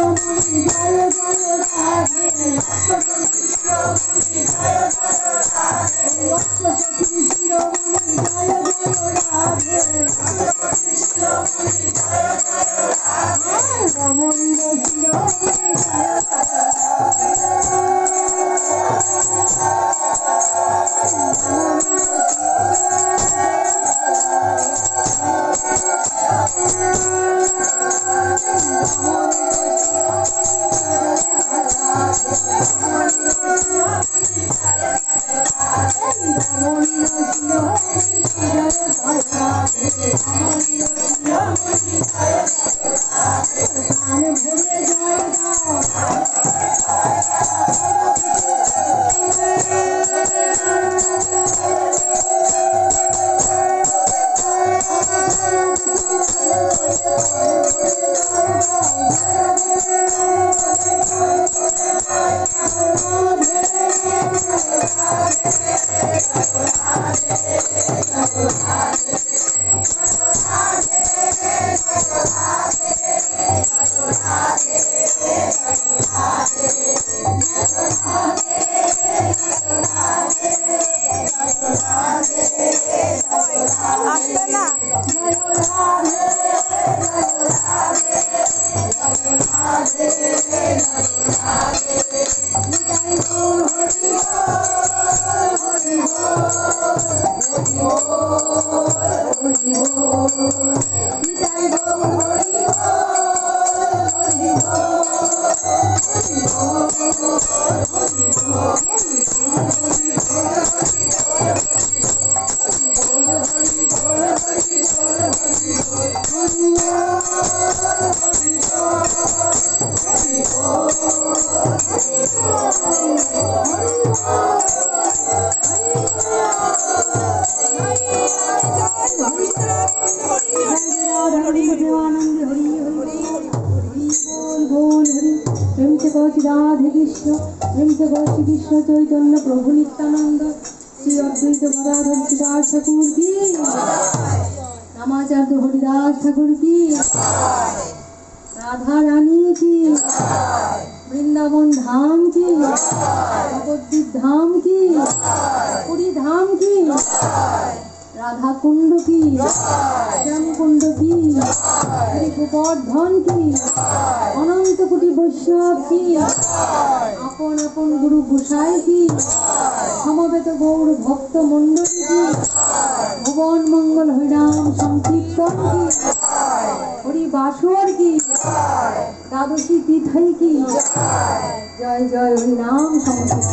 তোমায় ভালো ভালো লাগে Baju. রাধে কৃষ্ণ সে কৃষ্ণ চৈতন্য প্রভু নিত্যানন্দ শ্রী অদ্বৈত গদাধর শ্রীদাস ঠাকুর কি রামাচার্য হরিদাস ঠাকুর কি? রাধা রানী কি? বৃন্দাবন ধাম কি? নবদ্বীপ ধাম কি? পুরী ধাম কি? রাধা কুণ্ড কি? শ্যাম কুণ্ড কি? শ্রী গোবর্ধন কি? অনন্ত কোটি বৈষ্ণব কি? আপন আপন গুরু গোসাই কি? সমবেত গৌর ভক্ত মণ্ডলী কি? ভুবন মঙ্গল হরিনাম সংকীর্তন কি? হরি বাসর কি? দ্বাদশী তিথাই কি জয় জয় হরিনাম সংকীর্তন